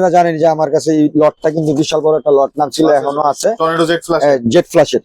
জানেন যে আমার কাছে এই লটটা কিন্তু বিশাল বড় একটা লট নাম ছিল এখনও আছে। জেট ফ্লাশের জেট ফ্ল্যাশের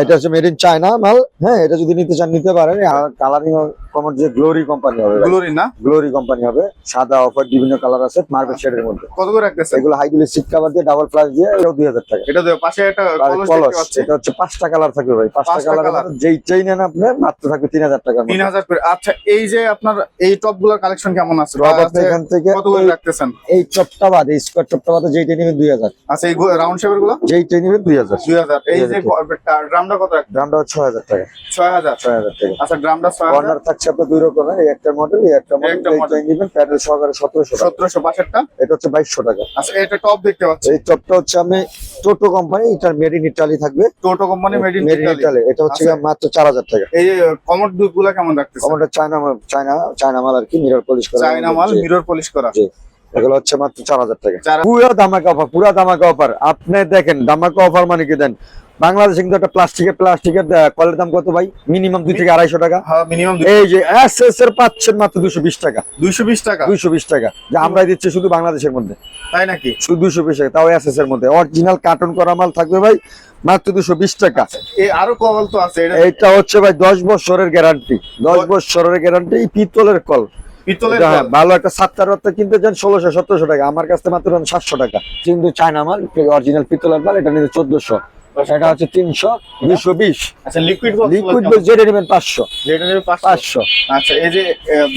এটা হচ্ছে মেড ইন চায়না মাল। হ্যাঁ এটা যদি নিতে চান নিতে পারেন। কালারিং কমন যে গ্লোরি কোম্পানি হবে গ্লোরি না? গ্লোরি কোম্পানি হবে। সাদা অফার বিভিন্ন কালার আছে মার্বেল শেডের মধ্যে। কত করে রাখতেছে এগুলো হাইগুলি সিট কাভার দিয়ে ডাবল প্লাস দিয়ে এটাও দুই হাজার টাকা। এটা পাশে একটা কলস এটা হচ্ছে পাঁচটা কালার থাকবে ভাই। পাঁচটা কালার যেই চেই নেন আপনার মাত্র থাকবে তিন হাজার টাকা তিন হাজার করে আচ্ছা এই যে আপনার এই টপগুলোর কালেকশন কেমন আছে? বা এখান থেকে কত করে রাখতেছেন? এই চপটা বাদ এই স্কোয়ার চপটা বাদে যেইটা নেবেন দুই হাজার। আচ্ছা এই রাউন্ড শেপেরগুলো? যেইটা নেবেন দুই হাজার। দুই হাজার। এই যে 2000 ড্রামটা কত হচ্ছে ছয় হাজার টাকা। ছয় হাজার। ছয় হাজার টাকা। আচ্ছা ড্রামটা ছয় হাজার। কর্নার আপনার দুই রকমের এই একটা মডেল এই একটা মডেল একটা model। নেবেন প্যাডেল সহকারে সতেরোশো টাকা। সতেরোশো এটা হচ্ছে বাইশশো টাকা। আচ্ছা এটা টপ দেখতে পাচ্ছি। এই চপটা হচ্ছে আমি টোটো কোম্পানি এটা মেড ইন ইটালি থাকবে। Toto company made in Italy এটা হচ্ছে। মাত্র চার হাজার টাকা। এই যে কমোড দুধ কেমন চায়না চায়না চায়না মাল আর কি মিরর পলিশ করা। চাইনা মাল মিরর পলিশ করা। জি। এগুলো হচ্ছে মাত্র চার হাজার টাকা। পুরো দামাকা অফার পুরো দামাকা অফার আপনি দেখেন দামাকা অফার মানে কি দেন? বাংলাদেশে কিন্তু একটা প্লাস্টিকের প্লাস্টিকের কলের দাম কত ভাই? মিনিমাম দুই থেকে আড়াইশো টাকা। হ্যাঁ মিনিমাম এই যে এস এস এর পাচ্ছেন মাত্র দুশো বিশ টাকা। দুইশো বিশ টাকা? দুইশো বিশ টাকা। যা আমরা দিচ্ছি শুধু বাংলাদেশের মধ্যে। তাই নাকি? শুধু দুশো বিশ টাকা তাও এস এস এর মধ্যে। অরিজিনাল কার্টন করা মাল থাকবে ভাই মাত্র দুশো বিশ টাকা। আরও কবল তো আছে এটা হচ্ছে ভাই দশ বছরের গ্যারান্টি দশ বছরের গ্যারান্টি পিতলের কল। হ্যাঁ, কল। ভালো একটা সাতটার রত্ন কিনতে চান ষোলোশো সতেরোশো টাকা। আমার কাছে মাত্র সাতশো টাকা। কিন্তু চায়না মাল অরিজিনাল পিতলের মাল এটা নিতে চোদ্দশো। এটা হচ্ছে তিনশো দুশো বিশ। আচ্ছা লিকুইড বক্স যেটা নেবেন পাঁচশো। যেটা পাঁচশো? আচ্ছা এই যে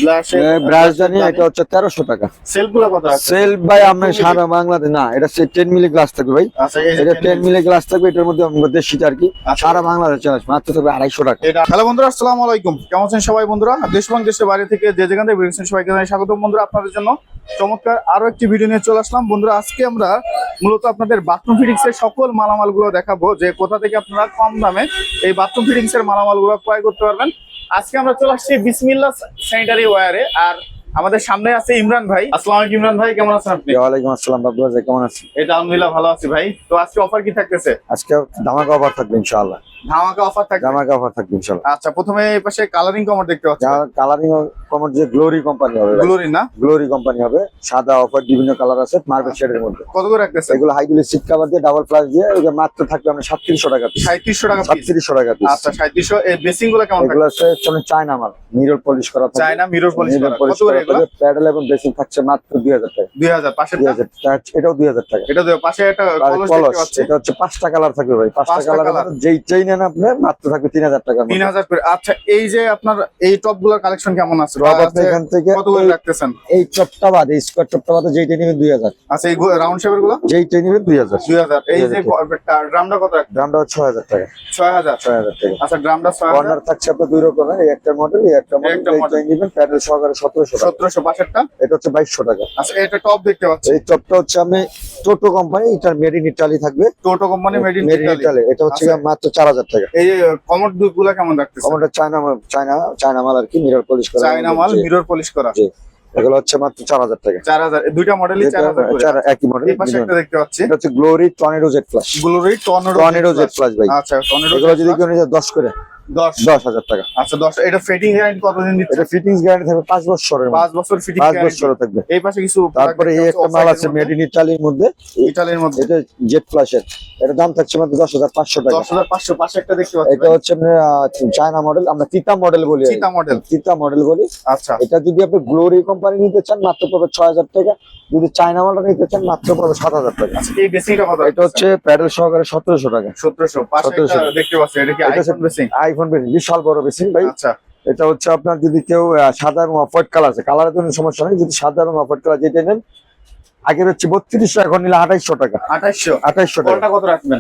ব্লাশ ব্রাশ জানি এটা হচ্ছে তেরোশো টাকা। সেলফগুলো কত আছে? সেল ভাই আমি সারা বাংলাদেশ না এটা টেন মিলি গ্লাস থাকবে ভাই। আচ্ছা এই যে এটা টেন মিলি গ্লাস থাকবে এটার মধ্যে আমাদের দেশিটা আর কি। সারা বাংলাদেশ চলে মাত্র থাকবে আড়াইশো টাকা। হ্যালো বন্ধুরা আসসালামু আলাইকুম। কেমন আছেন সবাই বন্ধুরা? দেশ এবং দেশের বাইরে থেকে যে যেখান থেকে বেরিয়েছেন সবাইকে জানাই স্বাগতম বন্ধুরা আপনাদের জন্য। চমৎকার আরও একটি ভিডিও নিয়ে চলে আসলাম। বন্ধুরা আজকে আমরা মূলত আপনাদের বাথরুম ফিটিংস এর সকল মালামালগুলো দেখাবো। যে কোথা থেকে আপনারা কম দামে এই বাথরুম ফিটিংস এর মালামালগুলো ক্রয় করতে পারবেন। আজকে আমরা চলে আসছি বিসমিল্লা স্যানিটারি ওয়ারে আর আমাদের সামনে আছে ইমরান ভাই। আসসালামু ইমরান ভাই কেমন আছেন আপনি? ওয়ালাইকুম আসসালাম বাবু ভাই কেমন আছেন? এটা আলহামদুলিল্লাহ ভালো আছি ভাই। তো আজকে অফার কি থাকতেছে? আজকে ধামাকা অফার থাকবে ইনশাআল্লাহ। ধামাকা অফার থাকবে? ধামাকা অফার থাকবে ইনশাআল্লাহ। আচ্ছা প্রথমে এই পাশে কালারিং কমার দেখতে পাচ্ছি। কালারিং কমন যে গ্লোরি কোম্পানি হবে গ্লোরি না? গ্লোরি কোম্পানি হবে। সাদা অফার বিভিন্ন কালার আছে মার্বেল শেডের মধ্যে। কত করে রাখতেছে? এগুলো হাইগুলি সিট কাভার দিয়ে ডাবল প্লাস দিয়ে এগুলো মাত্র থাকবে আমরা সাতত্রিশশো টাকা পিস সাঁত্রিশশো টাকা পিস সাতত্রিশশো টাকা পিস আচ্ছা সাঁত্রিশশো এই বেসিংগুলো কেমন এগুলো হচ্ছে চলে চায়না মাল। মিরর পলিশ করা থাকে। চায়না মিরর পলিশ করা। কত করা এগুলো? প্যাডেল এবং বেসিং থাকছে মাত্র দুই হাজার টাকা। দুই হাজার পাশের দুই হাজার এটাও দুই হাজার টাকা। এটা পাশে একটা কলস এটা হচ্ছে পাঁচটা কালার থাকবে ভাই। পাঁচটা কালার যেই চেই নেন আপনার মাত্র থাকবে তিন হাজার টাকা তিন হাজার করে। আচ্ছা এই যে আপনার এই টপগুলোর কালেকশন কেমন আছে? আপনি এখান থেকে কত করে এই- রাখতেছেন? এই চপটা বাদ এই স্কোয়ার চপটা বাদে যেইটা নেবেন দুই হাজার। আচ্ছা এই রাউন্ড শেপেরগুলো? যেইটা নেবেন দুই হাজার। দুই হাজার। এই যে ড্রামটা কত হচ্ছে ছয় হাজার টাকা। ছয় হাজার। ছয় হাজার টাকা। আচ্ছা ড্রামটা ছয় হাজার। কর্নার থাকছে আপনার দুই রকমের এই একটা মডেল এই একটা মডেল। এইটা নেবেন প্যাডেল সহকারে সতেরোশো টাকা। সতেরোশো এটা হচ্ছে বাইশশো টাকা। আচ্ছা এটা টপ দেখতে পাচ্ছি। এই হচ্ছে আমি টোটো কোম্পানি এটা মেড ইন ইটালি থাকবে। Toto company made in made Italy এটা হচ্ছে আচ্ছা। মাত্র চার হাজার টাকা। এই কমোডগুলা কেমন রাখতেছে? চায়না চায়না চায়না মাল আর কি মিরর পলিশ করা। চাইনা মাল মিরর পলিশ করা। এগুলো হচ্ছে মাত্র চার হাজার টাকা। চার হাজার দুইটা মডেলই চার হাজার একই মডেল দেখতে পাচ্ছি। এটা হচ্ছে Glory tornado Z plus Glory tornado plus ভাই। আচ্ছা টর্নেডো এগুলো যদি কেউ দশ করে। দশ। হাজার টাকা। আচ্ছা দশ। এটা ফিটিং গ্যারান্টি কতদিন দিচ্ছে? এটা ফিটিংস গ্যারান্টি থাকবে পাঁচ বছরের পাঁচ বছর ফিটিং পাঁচ বছর থাকবে। এই পাশে কিছু তারপরে এই একটা মাল আছে মেড ইন ইটালির মধ্যে। ইটালির মধ্যে। এটা এটা দাম থাকছে মাত্র দশ হাজার পাঁচশো টাকা। দশ হাজার পাঁচশো পাশে একটা দেখতে পাচ্ছি এটা হচ্ছে চায়না মডেল আমরা তিতা মডেল বলি। চিতা মডেল তিতা মডেল বলি। আচ্ছা। এটা যদি আপনি গ্লোরি কোম্পানি নিতে চান মাত্র পড়বে ছয় হাজার টাকা। যদি চায়না মালটা নিতে চান মাত্র পড়বে সাত হাজার টাকা। এই বেসিংটা কত? এটা হচ্ছে প্যাডেল সহকারে সতেরোশো টাকা। সতেরোশো। পাশে একটা 1700 দেখতে পাচ্ছি এটা কি আইফোন বেসিং? আইফোন বেশি বিশাল বড় বেসিং ভাই। আচ্ছা। এটা হচ্ছে আপনার যদি কেউ সাদা এবং অফ হোয়াইট কালার আছে কালারের কোনো সমস্যা নেই। যদি সাদা এবং অফ হোয়াইট কালার যেটা নেন আগের হচ্ছে বত্রিশশো এখন নিলে আঠাইশশো টাকা। আঠাইশশো। আঠাইশশো টাকা। কত রাখবেন?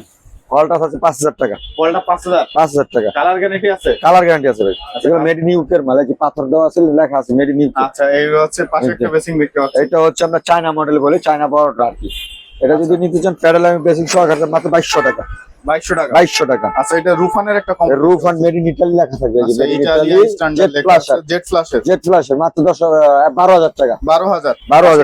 কলটা আছে পাঁচ হাজার টাকা। কলটা পাঁচ হাজার? পাঁচ হাজার টাকা। কালার গ্যারান্টি আছে? কালার গ্যারান্টি আছে ভাই। আচ্ছা, এগুলো মেড ইন ইউকের মাল কি পাথর দেওয়া আছে লেখা আছে মেড ইন ইউকে আচ্ছা এই হচ্ছে পাশে একটা বেসিং বিক্রি হচ্ছে। এটা হচ্ছে আমরা চায়না মডেল বলে চায়না বড়টা আর কি। এটা যদি নিতে চান প্যারালাইম বেসিক সহকারে মাত্র বাইশশো টাকা। বাইশশো টাকা। বাইশশো টাকা। আচ্ছা এটা রুফানের একটা কম রুফ মেড ইন ইটালি লেখা থাকবে আচ্ছা, ইটালিয়ান স্ট্যান্ডার্ড লেখা জেট ফ্ল্যাশের জেট ফ্ল্যাশের মাত্র দশ বারো হাজার টাকা।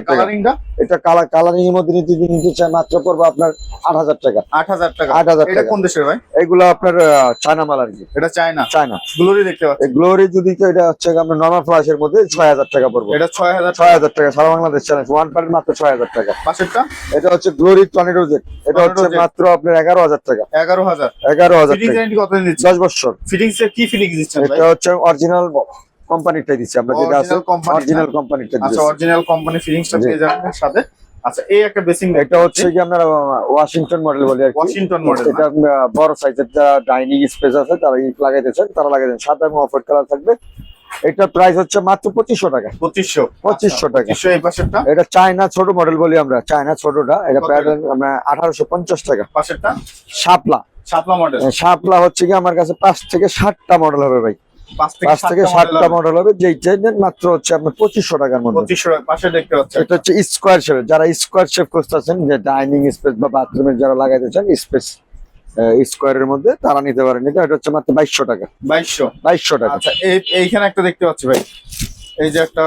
কালারিংটা এটা কালার কালারিং এর মধ্যে নিতে যদি নিতে চায় মাত্র পড়বে আপনার আট হাজার টাকা। আট হাজার টাকা। আট হাজার এটা টাকা। কোন দেশের ভাই? এগুলো আপনার চায়না মাল আর কি। এটা চায়না চায়না গ্লোরি দেখতে গ্লোরি যদি এটা হচ্ছে আপনার নর্মাল ফ্লাশের মধ্যে ছয় হাজার টাকা পড়বে। এটা ছয় হাজার ছয় হাজার টাকা সারা বাংলাদেশ চ্যালেঞ্জ ওয়ান পার্ট মাত্র ছয় হাজার টাকা। পাশেরটা? এটা হচ্ছে গ্লোরি টর্নেডো জেট এটা হচ্ছে মাত্র আপনার এগারো হাজার টাকা। এগারো হাজার। এগারো হাজার কত দশ বছর। ফিটিংস কি ফিটিংস দিচ্ছেন এটা হচ্ছে অরিজিনাল দিচ্ছি আমরা যেটা আছে অরিজিনাল কোম্পানিটা আচ্ছা অরিজিনাল কোম্পানি ফিটিংসটা পেয়ে যাবেন সাথে। আচ্ছা এই একটা বেসিং এটা হচ্ছে কি আপনার ওয়াশিংটন মডেল বলি আর ওয়াশিংটন মডেল এটা বড় সাইজের যারা ডাইনিং স্পেস আছে তারা ইট লাগাইতে চান তারা লাগাইতেন সাদা এবং অফ কালার থাকবে। এটা প্রাইস হচ্ছে মাত্র পঁচিশশো টাকা। পঁচিশশো। পঁচিশশো টাকা। এই পাশেরটা? এটা চায়না ছোট মডেল বলি আমরা চায়না ছোটটা। এটা? প্যাটার্ন আঠারোশো পঞ্চাশ টাকা। পাশেরটা? শাপলা। মডেল শাপলা হচ্ছে কি আমার কাছে পাঁচ থেকে ষাটটা মডেল হবে ভাই। পাঁচ থেকে ষাটটা সাতটা মডেল হবে। যেই চাইছেন মাত্র হচ্ছে আপনার পঁচিশশো টাকার মধ্যে। পাশে দেখতে পাচ্ছেন। এটা হচ্ছে স্কোয়ার শেপ যারা স্কোয়ার শেপ খুঁজতেছেন যে ডাইনিং স্পেস বা বাথরুমের যারা লাগাইতে চান স্পেস স্কোয়ারের মধ্যে তারা নিতে পারেন এটা এটা হচ্ছে মাত্র বাইশশো টাকা। বাইশশো? বাইশশো টাকা। আচ্ছা এই এইখানে একটা দেখতে পাচ্ছি ভাই। এই যে একটা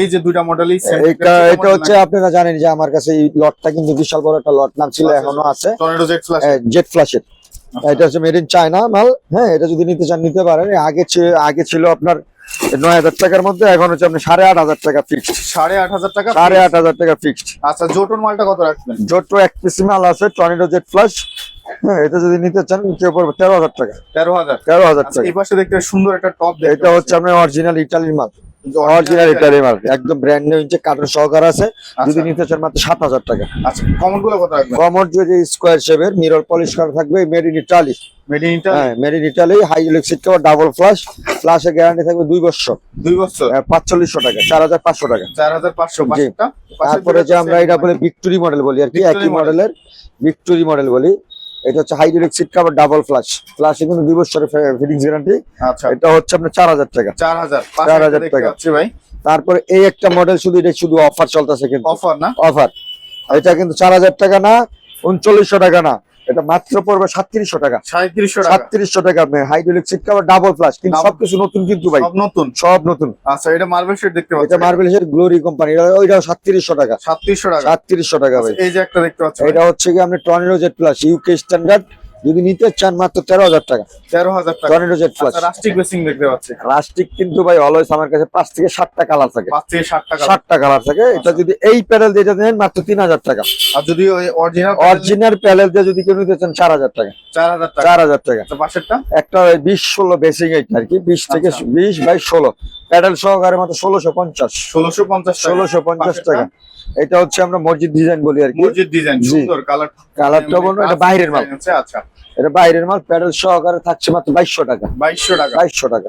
এই যে দুইটা মডেলই এটা এটা হচ্ছে আপনারা জানেন যে আমার কাছে এই লটটা কিন্তু বিশাল বড় একটা লট নাম ছিল এখনও আছে। টর্নেডো জেট ফ্ল্যাশ জেট ফ্ল্যাশের আচ্ছা। এটা হচ্ছে মেড ইন চায়না মাল। হ্যাঁ এটা যদি নিতে চান নিতে পারেন। আগে আগে ছিল আপনার নয় হাজার টাকার মধ্যে এখন হচ্ছে আপনি সাড়ে আট হাজার টাকা ফিক্সড সাড়ে আট হাজার টাকা সাড়ে আট হাজার টাকা ফিক্সড আচ্ছা জোটন মালটা কত রাখবেন? জোটো এক পিস মাল আছে টর্নেডো ফ্লাশ হ্যাঁ এটা যদি নিতে চান কেউ পড়বে তেরো হাজার টাকা। তেরো হাজার। তেরো হাজার আচ্ছা টাকা। এই পাশে দেখতে সুন্দর একটা টপ এটা হচ্ছে আপনার অরিজিনাল ইটালির মাল। অরিজিনাল ইটালির মাল একদম ব্র্যান্ড নিউ ইঞ্চে কার্টুন সহকার আছে। যদি নিতে চান মাত্র সাত হাজার টাকা। আচ্ছা কমনগুলো কত রাখবেন? কমর যদি স্কোয়ার শেপের মিরর পলিশ করা থাকবে made in Italy made in Italy হ্যাঁ made in Italy high electric cover double guarantee থাকবে দুই বছর। দুই বছর? পাঁচচল্লিশশো টাকা চার হাজার পাঁচশো টাকা। চার হাজার পাঁচশো তারপরে যে আমরা এটা বলে ভিক্টোরি মডেল বলি আর কি একই মডেলের ভিক্টোরি মডেল বলি এটা হচ্ছে hydraulic seat cover double flush ফ্লাশে কিন্তু দুই বছরের ফিটিংস গ্যারান্টি আচ্ছা। এটা হচ্ছে আপনার চার হাজার টাকা। চার হাজার। চার হাজার দেখতে টাকা। পাচ্ছি ভাই। তারপরে এই একটা মডেল শুধু এটা শুধু অফার চলতেছে কিন্তু। অফার না? অফার এটা কিন্তু চার হাজার টাকা না উনচল্লিশশো টাকা না। এটা মাত্র পড়বে সাতত্রিশশো টাকা। সাঁত্রিশশো সাতত্রিশশো টাকা আপনি hydraulic seat cover double flush কিন্তু সবকিছু নতুন কিন্তু ভাই। নতুন? সব নতুন। আচ্ছা এটা মার্বেল শেড দেখতে এটা মার্বেল মার্বেলের গ্লোরি কোম্পানি ওইটা সাতত্রিশশো টাকা। সাতত্রিশশো টাকা। সাতত্রিশশো টাকা ভাই। আচ্ছা, এই যে একটা দেখতে পাচ্ছি এটা হচ্ছে কি আপনি tornado jet plus UK standard যদি নিতে চান মাত্র তেরো হাজার টাকা। তেরো হাজার টাকা। Tornado jet plus. আচ্ছা রাস্টিক বেসিং দেখতে পাচ্ছি। রাস্টিক কিন্তু ভাই অলওয়েজ আমার কাছে পাঁচ থেকে সাতটা কালার থাকে। পাঁচ থেকে টাকা সাতটা কালার থাকে। এটা আচ্ছা। যদি এই প্যানেল দিয়ে নেন মাত্র তিন হাজার টাকা। আর যদি অরিজিনাল অরিজিনাল প্যানেল দিয়ে যদি কেউ নিতে চান চার হাজার টাকা। চার হাজার টাকা। চার হাজার টাকা। আচ্ছা পাশেরটা? একটা বিশ ষোলো বেসিং আর কি বিশ থেকে। বিশ বাই ষোলো। প্যাডেল সহকারে মাত্র ষোলোশো পঞ্চাশ। ষোলোশো পঞ্চাশ ষোলোশো পঞ্চাশ টাকা। এটা হচ্ছে আমরা মসজিদ ডিজাইন বলি আর কি। মসজিদ ডিজাইন। সুন্দর কালার কালারটা বলব এটা বাইরের মাল। আচ্ছা। এটা বাইরের মাল প্যাডেল সহকারে থাকছে মাত্র বাইশশো টাকা। বাইশশো টাকা। বাইশশো টাকা।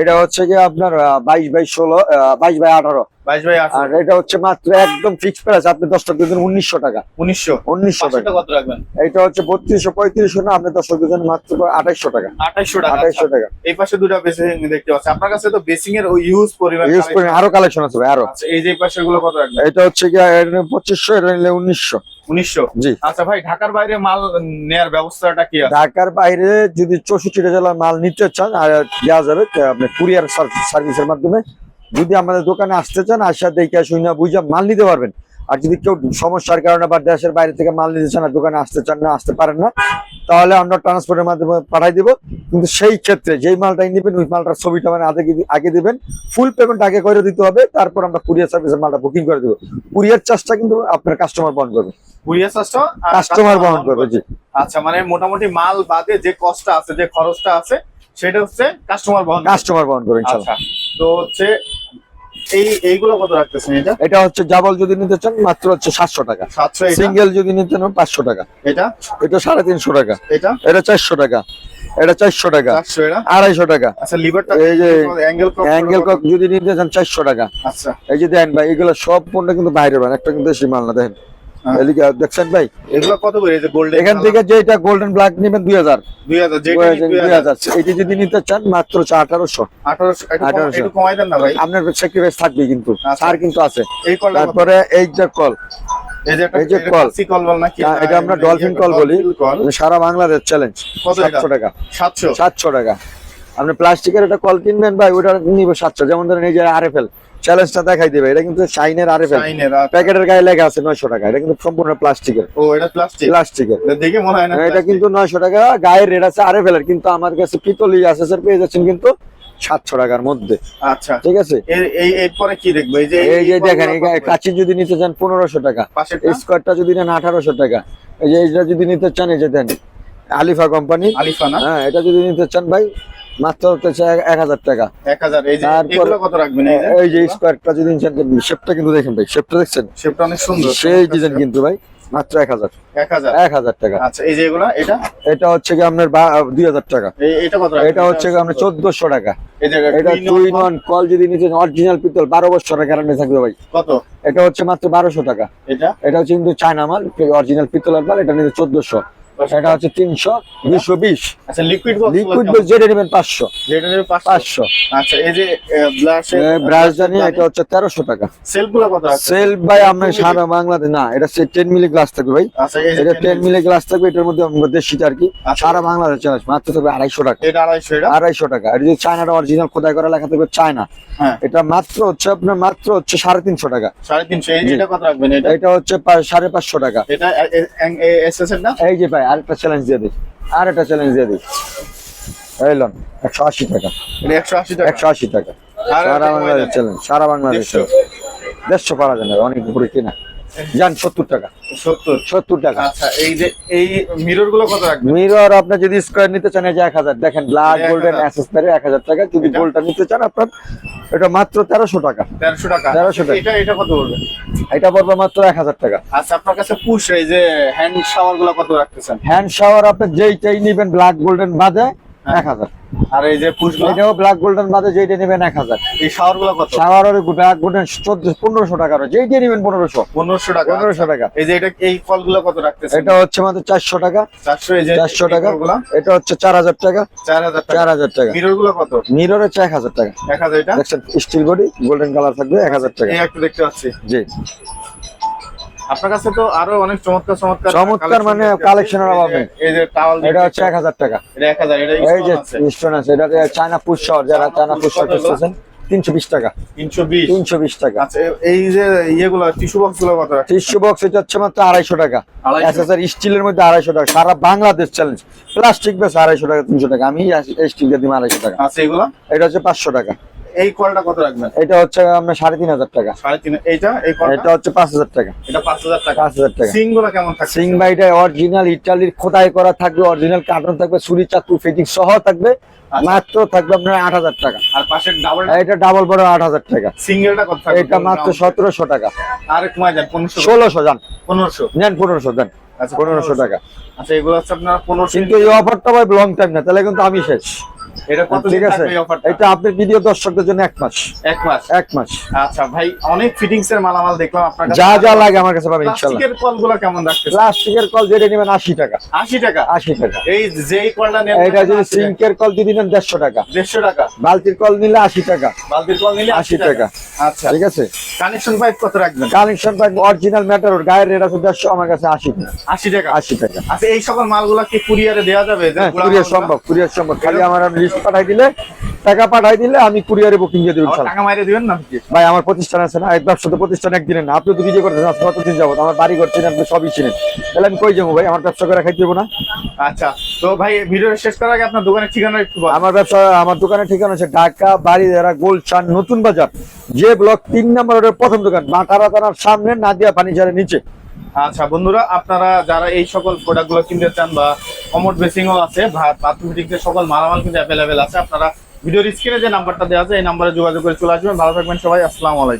এটা হচ্ছে কি আপনার বাইশ বাই ষোলো বাইশ বাই আঠারো। বাইশ বাই আর এটা হচ্ছে মাত্র একদম ফিক্স প্রাইস আপনি দশ টাকা দিন উনিশশো টাকা। উনিশশো। উনিশশো টাকা। এটা হচ্ছে বত্রিশশো পঁয়ত্রিশশো না আপনি দশ টাকা মাত্র আঠাইশশো টাকা। আঠাইশশো টাকা আঠাইশশো আচ্ছা। টাকা। এই পাশে দুটা বেসিং দেখতে পাচ্ছি। আপনার কাছে তো বেসিং এর ইউজ পরিমাণ ইউজ আরও কালেকশন আছে আরও। আচ্ছা এই যে এই গুলো কত রাখবেন? এটা হচ্ছে কি পঁচিশশো এটা নিলে উনিশশো। উনিশশো। জি। আচ্ছা ভাই ঢাকার বাইরে মাল নেয়ার ব্যবস্থাটা কি আছে? ঢাকার বাইরে যদি চৌষট্টিটা জেলার মাল নিতে চান দেওয়া যাবে আপনি কুরিয়ার সার্ভিসের মাধ্যমে যদি আমাদের দোকানে আসতে চান আসা দেখে শুনে বুঝে মাল নিতে পারবেন। আর যদি কেউ সমস্যার কারণে বা দেশের বাইরে থেকে মাল নিতে চান আর দোকানে আসতে চান না আসতে পারেন না তাহলে আমরা ট্রান্সপোর্টের মাধ্যমে পাঠাই দিব। কিন্তু সেই ক্ষেত্রে যেই মালটাই নেবেন ওই মালটার ছবিটা মানে আগে আগে দিবেন। ফুল পেমেন্ট আগে করে দিতে হবে তারপর আমরা কুরিয়ার সার্ভিসের মালটা বুকিং করে দেবো। কুরিয়ার চার্জটা কিন্তু আপনার কাস্টমার বহন করবে। কুরিয়ার চার্জটা কাস্টমার বহন করবে জি। আচ্ছা মানে মোটামুটি মাল বাদে যে কস্টটা আছে যে খরচটা আছে সেটা হচ্ছে কাস্টমার বহন কাস্টমার বহন করবে আচ্ছা তো হচ্ছে এই এইগুলো কত রাখতেছেন এটা? এটা হচ্ছে জাবল যদি নিতে চান মাত্র হচ্ছে সাতশো টাকা। সাতশো এটা? সিঙ্গেল যদি নিতে চান পাঁচশো টাকা। এটা? এটা সাড়ে তিনশো টাকা। এটা? এটা চারশো টাকা। এটা চারশো টাকা। এটা? টাকা। আচ্ছা লিভারটা এই যে অ্যাঙ্গেল অ্যাঙ্গেল কক যদি নিতে চান চারশো টাকা। আচ্ছা। এই যে দেন ভাই এগুলো সব পণ্য কিন্তু বাইরে বান একটা কিন্তু দেশি মাল না দেখেন। এদিকে দেখছেন ভাই? এগুলো কত করে? এই যে এখান থেকে যেটা গোল্ডেন ব্ল্যাক নেবেন যেটা এটি যদি নিতে চান মাত্র হচ্ছে আঠারোশো। আঠারোশো একটু কম- 1800 একটু কমাই দেন না ভাই? আপনার স্যাক্রিফাইস থাকবে কিন্তু। আচ্ছা। ছাড় কিন্তু আছে? তারপরে এই যে এই যে এটা কল। এটা আমরা ডলফিন কল বলি। সারা বাংলাদেশ চ্যালেঞ্জ সাতশো টাকা। সাতশো? সাতশো টাকা। আপনি প্লাস্টিকের একটা কল কিনবেন ভাই ওটা নিবে সাতশো। যেমন ধরেন এই যে আরএফএল চ্যালেঞ্জটা দেখাই দিবে। এটা কিন্তু শাইনের চাইনের প্যাকেটের গায়ে লেখা আছে নয়শো টাকা। এটা কিন্তু সম্পূর্ণ প্লাস্টিকের। ও এটা প্লাস্টিক? প্লাস্টিকের। দেখে মনে হয় না এটা কিন্তু নয়শো টাকা। গায়ের রেট আছে এর কিন্তু আমার কাছে পিতলি আছে স্যার পেয়ে যাচ্ছেন কিন্তু সাতশো টাকার মধ্যে। আচ্ছা। ঠিক আছে? এরপরে কি দেখব? এই যে এই যে দেখেন? কাচি যদি নিতে চান পনেরোশো টাকা? স্কোয়ারটা যদি নেন আঠারোশো টাকা। এই যে এইটা যদি নিতে চান এই যে দেন আলিফা কোম্পানি আলিফা না? হ্যাঁ এটা যদি নিতে চান ভাই মাত্র হচ্ছে এক হাজার টাকা। এই যে তারপর- কত রাখবেন এই যে? স্কোয়ারটা যদি শেপটা কিন্তু দেখেন ভাই শেপটা দেখছেন? শেপটা অনেক সুন্দর। সেই ডিজাইন কিন্তু ভাই মাত্র এক হাজার। এক হাজার? টাকা। আচ্ছা এই যে এগুলা এটা? এটা হচ্ছে কি আপনার দুই হাজার টাকা। এটা কত হচ্ছে কি আপনার চোদ্দশো টাকা। এটা twin টুইন ওয়ান কল যদি নিতে অরিজিনাল পিতল বারো বছরের গ্যারান্টি থাকবে ভাই। কত? এটা হচ্ছে মাত্র বারোশো টাকা। এটা? এটা হচ্ছে কিন্তু চায়না মাল অরিজিনাল পিতলের মাল এটা নিতে চোদ্দশো। এটা হচ্ছে তিনশো দুশো বিশ আচ্ছা লিকুইড বক্স লিকুইড যেটা নেবেন পাঁচশো যেটা নেবে পাঁচশো আচ্ছা এই যে ব্লাশ ব্রাশ জানি এটা হচ্ছে তেরোশো টাকা গুলো কত? সেল ভাই আপনার সারা বাংলাদেশ না এটা টেন মিলি গ্লাস থাকবে ভাই আচ্ছা এটা 10 টেন মিলি গ্লাস থাকবে এটার মধ্যে দেশিটা আর কি আচ্ছা। সারা বাংলাদেশ মাত্র থাকবে আড়াইশো টাকা এটা আড়াইশো এটা আড়াইশো টাকা এটা যদি চায়নাটা অরিজিনাল খোদাই করা লেখা থাকবে চায়না হ্যাঁ এটা মাত্র হচ্ছে আপনার মাত্র হচ্ছে সাড়ে তিনশো টাকা সাড়ে তিনশো। এটা কত রাখবেন এটা এটা হচ্ছে সাড়ে পাঁচশো টাকা এটা এই যে ভাই আরেকটা চ্যালেঞ্জ দিয়ে দিই। আর একটা চ্যালেঞ্জ দিয়ে দিই। এলাম একশো আশি টাকা। একশো আশি টাকা? একশো আশি টাকা। সারা বাংলাদেশ। চ্যালেঞ্জ সারা বাংলাদেশ। দেড়শো? পারা যায় না অনেক উপরে কিনা। যান সত্তর টাকা। সত্তর? সত্তর টাকা। আচ্ছা এই যে এই মিররগুলো কত রাখবেন? মিরর যদি স্কোয়ার নিতে চান এক হাজার দেখেন ব্ল্যাক গোল্ডেন অ্যাসেসরি এক হাজার টাকা। যদি গোল্ডটা নিতে চান আপনার এটা মাত্র তেরোশো টাকা। তেরোশো টাকা। 1300 টাকা। এটা এটা কত পড়বে? এটা পড়বে মাত্র এক হাজার টাকা। আচ্ছা আপনার কাছে পুশ এই যে হ্যান্ড শাওয়ারগুলো কত রাখতেছেন? হ্যান্ড শাওয়ার আপনি যেইটাই নিবেন ব্ল্যাক গোল্ডেন বাদে এক হাজার। আর এই যে পুশ এটাও ব্ল্যাক গোল্ডেন বাদে যেইটা নেবেন এক হাজার। এই শাওয়ারগুলো কত? শাওয়ারের ব্ল্যাক গোল্ডেন চোদ্দ পনেরোশো টাকা যেইটা নেবেন পনেরোশো। পনেরোশো টাকা পনেরোশো টাকা। এই যে এটা এই কলগুলো কত রাখতেছেন? এটা হচ্ছে মাত্র চারশো টাকা। চারশো এই যে চারশো এই টাকা। কলগুলো এটা হচ্ছে চার হাজার টাকা। চার হাজার টাকা। চার হাজার টাকা। মিররগুলো কত? মিরর হচ্ছে এক হাজার টাকা। এক হাজার এটা? দেখছেন স্টিল বডি গোল্ডেন কালার থাকবে এক হাজার টাকা। এই একটা দেখতে পাচ্ছি। জি। আপনার কাছে তো আরও অনেক চমৎকার চমৎকার চমৎকার মানে collection এর এই যে- টাওয়াল এটা হচ্ছে এক হাজার টাকা। এটা এক হাজার এটা এই যে স্টোন আছে। এটা চায়না পুষ্কর যারা চায়না কত করতেছেন টাকা। আচ্ছা এই যে ইয়েগুলো টিস্যু বক্সগুলো কত রাখছেন? টিস্যু বক্স এটা হচ্ছে মাত্র আড়াইশো টাকা। এসএসআর স্টিলের মধ্যে আড়াইশো টাকা। সারা বাংলাদেশ চ্যালেঞ্জ প্লাস্টিক বেশ আড়াইশো টাকা তিনশো টাকা। আমি স্টিল দিয়ে দিই আড়াইশো টাকা। আচ্ছা এগুলো? এটা হচ্ছে পাঁচশো টাকা। এই কলটা কত রাখবেন? এটা হচ্ছে আপনার সাড়ে তিন হাজার টাকা। সাড়ে তিন এইটা? এই কলটা? এটা হচ্ছে পাঁচ হাজার টাকা। এটা পাঁচ হাজার টাকা। পাঁচ হাজার টাকা। সিংগুলো কেমন থাকছে? সিং অরিজিনাল ইটালির খোদাই করা থাকবে অরিজিনাল কার্টন থাকবে ছুরি চাকু ফিটিং সহ থাকবে মাত্র থাকবে আপনার আট হাজার টাকা। আর পাশের ডাবল এটা ডাবল বড় আট হাজার টাকা। সিঙ্গেলটা কত থাকবে? এটা মাত্র সতেরোশো টাকা। আর কমায় যান পনেরোশো। ষোলোশো যান পনেরোশো। নেন পনেরোশো দেন। আচ্ছা পনেরোশো টাকা। আচ্ছা এগুলো হচ্ছে আপনার পনেরোশো কিন্তু এই অফারটা ভাই লং টাইম না তাহলে কিন্তু আমি শেষ। ঠিক আছে। এটা আপনার ভিডিও দর্শকদের জন্য এক মাস। এক মাস? এক মাস। আচ্ছা ভাই অনেক ফিটিংস এর মালামাল দেখলাম আপনার যা যা লাগে আমার কাছে পাবেন ইনশাল্লাহ প্লাস্টিকের কলগুলো কেমন রাখতেছে? প্লাস্টিকের কল যেটা নেবেন আশি টাকা। আশি টাকা? আশি টাকা। এই যেই কলটা নেন এটা যদি সিঙ্কের কল যদি নেন দেড়শো টাকা। দেড়শো টাকা। বালতির কল নিলে আশি টাকা। বালতির কল নিলে আশি টাকা। আচ্ছা। ঠিক আছে? কানেকশন পাইপ কত রাখবেন? কানেকশন পাইপ অরিজিনাল ম্যাটার গায়ের রেট আছে দেড়শো আমার কাছে আশি টাকা। আশি টাকা। আশি টাকা। আচ্ছা এই সকল মালগুলা কি কুরিয়ারে দেওয়া যাবে? যে হ্যাঁ কুরিয়ার সম্ভব কুরিয়ার সম্ভব। খালি আমার লিস্ট পাঠাই দিলে টাকা পাঠাই দিলে আমি কুরিয়ারে বুকিং দিয়ে টাকা মাইরে দিবেন না ভাই আমার প্রতিষ্ঠান আছে না প্রতিষ্ঠান একদিনে না। আপনি তো ভিডিও করতেছেন আজকে কতদিন যাব আমার বাড়ি করছেন আপনি সবই তাহলে আমি কই যাব ভাই? আমার ব্যবসা করে খাইতে দেবো না। আচ্ছা তো ভাই ভিডিও শেষ করার আগে আপনার দোকানের ঠিকানা একটু আমার ব্যবসা আমার দোকানের ঠিকানা হচ্ছে ঢাকা বাড়িধারা গোলচান নতুন বাজার। যে ব্লক তিন নম্বর রোডের প্রথম দোকান মাতারা থানার সামনে নাদিয়া ফার্নিচারের নিচে। আচ্ছা বন্ধুরা আপনারা যারা এই সকল প্রোডাক্টগুলো কিনতে চান বা কমোড বেসিংও আছে বাথরুম সকল মালামাল কিন্তু অ্যাভেলেবেল আছে। আপনারা ভিডিওর স্ক্রিনে যে নাম্বারটা দেওয়া আছে, এই নাম্বারে যোগাযোগ করে চলে আসবেন। ভালো থাকবেন সবাই, আসসালামু আলাইকুম।